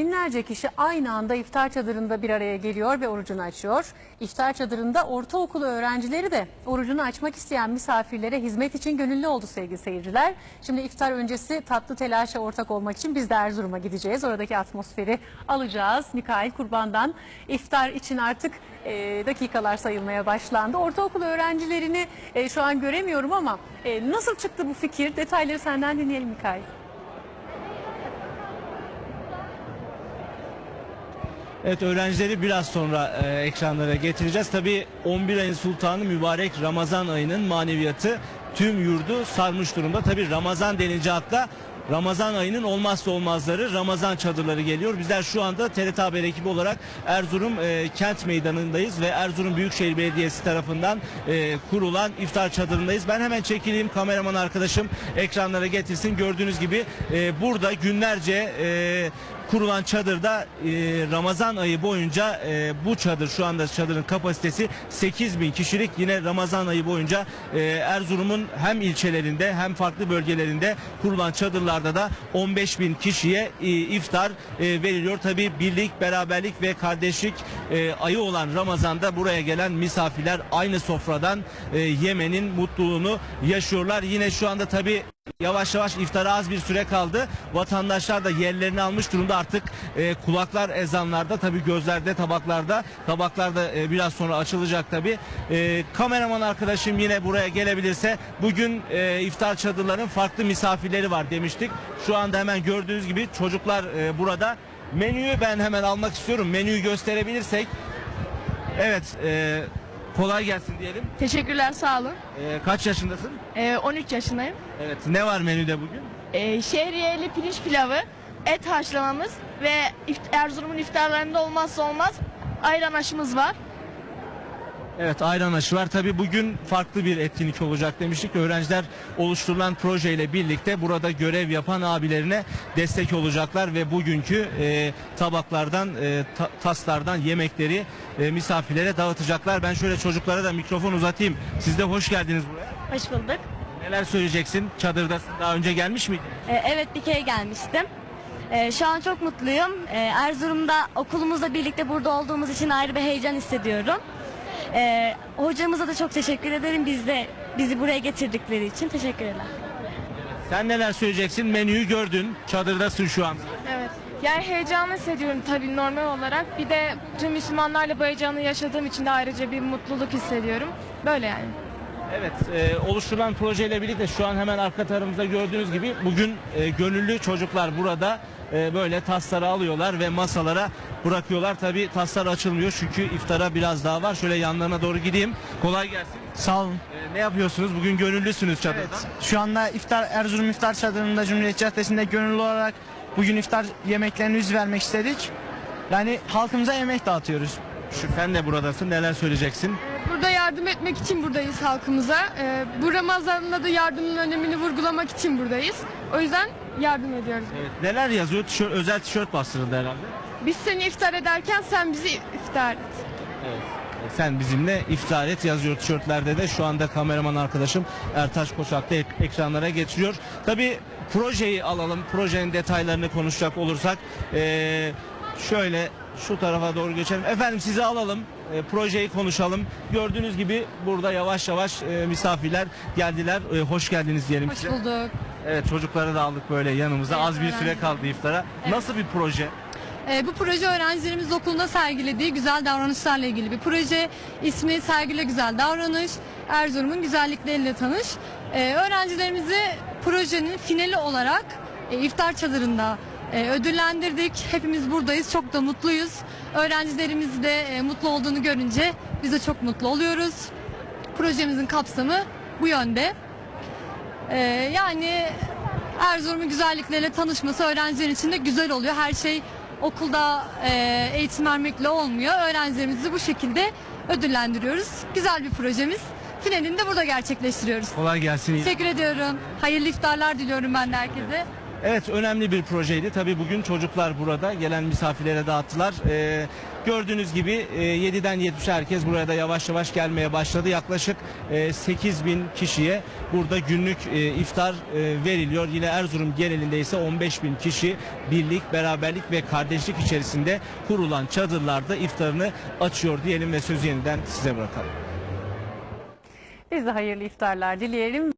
binlerce kişi aynı anda iftar çadırında bir araya geliyor ve orucunu açıyor. İftar çadırında ortaokulu öğrencileri de orucunu açmak isteyen misafirlere hizmet için gönüllü oldu sevgili seyirciler. Şimdi iftar öncesi tatlı telaşa ortak olmak için biz de Erzurum'a gideceğiz. Oradaki atmosferi alacağız. Mikail Kurban'dan iftar için artık e, dakikalar sayılmaya başlandı. Ortaokul öğrencilerini e, şu an göremiyorum ama e, nasıl çıktı bu fikir? Detayları senden dinleyelim Mikail. Evet öğrencileri biraz sonra e, ekranlara getireceğiz. Tabii 11 ayın sultanı mübarek Ramazan ayının maneviyatı tüm yurdu sarmış durumda. Tabii Ramazan denince akla Ramazan ayının olmazsa olmazları Ramazan çadırları geliyor. Bizler şu anda TRT Haber ekibi olarak Erzurum e, kent meydanındayız ve Erzurum Büyükşehir Belediyesi tarafından e, kurulan iftar çadırındayız. Ben hemen çekileyim kameraman arkadaşım ekranlara getirsin. Gördüğünüz gibi e, burada günlerce e, kurulan çadırda e, Ramazan ayı boyunca e, bu çadır şu anda çadırın kapasitesi 8 bin kişilik yine Ramazan ayı boyunca e, Erzurum'un hem ilçelerinde hem farklı bölgelerinde kurulan çadırlarda da 15 bin kişiye e, iftar e, veriliyor. Tabi birlik, beraberlik ve kardeşlik e, ayı olan Ramazan'da buraya gelen misafirler aynı sofradan e, yemenin mutluluğunu yaşıyorlar. Yine şu anda tabi Yavaş yavaş iftara az bir süre kaldı. Vatandaşlar da yerlerini almış durumda artık e, kulaklar ezanlarda tabii gözlerde tabaklarda tabaklar da e, biraz sonra açılacak tabii. E, kameraman arkadaşım yine buraya gelebilirse bugün e, iftar çadırların farklı misafirleri var demiştik. Şu anda hemen gördüğünüz gibi çocuklar e, burada. Menüyü ben hemen almak istiyorum. Menüyü gösterebilirsek. Evet e, kolay gelsin diyelim. Teşekkürler sağ olun. E, kaç yaşındasın? Ee, 13 yaşındayım. Evet ne var menüde bugün? Ee, şehriyeli pirinç pilavı, et haşlamamız ve ift- Erzurum'un iftarlarında olmazsa olmaz ayran aşımız var. Evet ayran aşı var. Tabii bugün farklı bir etkinlik olacak demiştik. Öğrenciler oluşturulan projeyle birlikte burada görev yapan abilerine destek olacaklar ve bugünkü e, tabaklardan, e, ta- taslardan yemekleri e, misafirlere dağıtacaklar. Ben şöyle çocuklara da mikrofon uzatayım. Siz de hoş geldiniz buraya. Hoş bulduk. Neler söyleyeceksin? Çadırdasın. Daha önce gelmiş miydin? Ee, evet bir kere gelmiştim. Ee, şu an çok mutluyum. Ee, Erzurum'da okulumuzla birlikte burada olduğumuz için ayrı bir heyecan hissediyorum. Ee, hocamıza da çok teşekkür ederim. Biz de bizi buraya getirdikleri için teşekkürler. Sen neler söyleyeceksin? Menüyü gördün. Çadırdasın şu an. Evet. Yani heyecanlı hissediyorum tabii normal olarak. Bir de tüm Müslümanlarla bu heyecanı yaşadığım için de ayrıca bir mutluluk hissediyorum. Böyle yani. Evet, e, oluşturulan projeyle birlikte şu an hemen arka tarafımızda gördüğünüz gibi bugün e, gönüllü çocuklar burada e, böyle tasları alıyorlar ve masalara bırakıyorlar. Tabii taslar açılmıyor çünkü iftara biraz daha var. Şöyle yanlarına doğru gideyim. Kolay gelsin. Sağ olun. E, ne yapıyorsunuz? Bugün gönüllüsünüz çadırda. Evet. Şu anda iftar Erzurum İftar Çadırı'nda Cumhuriyet Caddesi'nde gönüllü olarak bugün iftar yemeklerini yüz vermek istedik. Yani halkımıza yemek dağıtıyoruz. Şu sen de buradasın. Neler söyleyeceksin? Burada yardım etmek için buradayız halkımıza. Ee, bu Ramazan'da da yardımın önemini vurgulamak için buradayız. O yüzden yardım ediyoruz. Evet. Neler yazıyor? Tişört, özel tişört bastırıldı herhalde. Biz seni iftar ederken sen bizi iftar et. Evet. Sen bizimle iftar et yazıyor tişörtlerde de şu anda kameraman arkadaşım Ertaş Koçak da ek- ekranlara getiriyor. Tabi projeyi alalım projenin detaylarını konuşacak olursak e, şöyle şu tarafa doğru geçelim. Efendim sizi alalım e, projeyi konuşalım. Gördüğünüz gibi burada yavaş yavaş e, misafirler geldiler. E, hoş geldiniz diyelim size. bulduk. Evet çocukları da aldık böyle yanımıza Evet, az bir süre kaldı iftara. Nasıl bir proje? Ee, bu proje öğrencilerimiz okulunda sergilediği güzel davranışlarla ilgili bir proje. İsmi Sergile Güzel Davranış. Erzurum'un güzellikleriyle tanış. Ee, öğrencilerimizi projenin finali olarak e, iftar çadırında e, ödüllendirdik. Hepimiz buradayız. Çok da mutluyuz. Öğrencilerimiz de e, mutlu olduğunu görünce biz de çok mutlu oluyoruz. Projemizin kapsamı bu yönde. Ee, yani Erzurum'un güzellikleriyle tanışması öğrenciler için de güzel oluyor. Her şey okulda e, eğitim vermekle olmuyor. Öğrencilerimizi bu şekilde ödüllendiriyoruz. Güzel bir projemiz. Finalini de burada gerçekleştiriyoruz. Kolay gelsin. Teşekkür ediyorum. Hayırlı iftarlar diliyorum ben de herkese. Evet önemli bir projeydi. Tabii bugün çocuklar burada gelen misafirlere dağıttılar. Ee, gördüğünüz gibi e, 7'den 70'e herkes buraya da yavaş yavaş gelmeye başladı. Yaklaşık e, 8 bin kişiye burada günlük e, iftar e, veriliyor. Yine Erzurum genelinde ise 15 bin kişi birlik, beraberlik ve kardeşlik içerisinde kurulan çadırlarda iftarını açıyor diyelim ve sözü yeniden size bırakalım. Biz de hayırlı iftarlar dileyelim.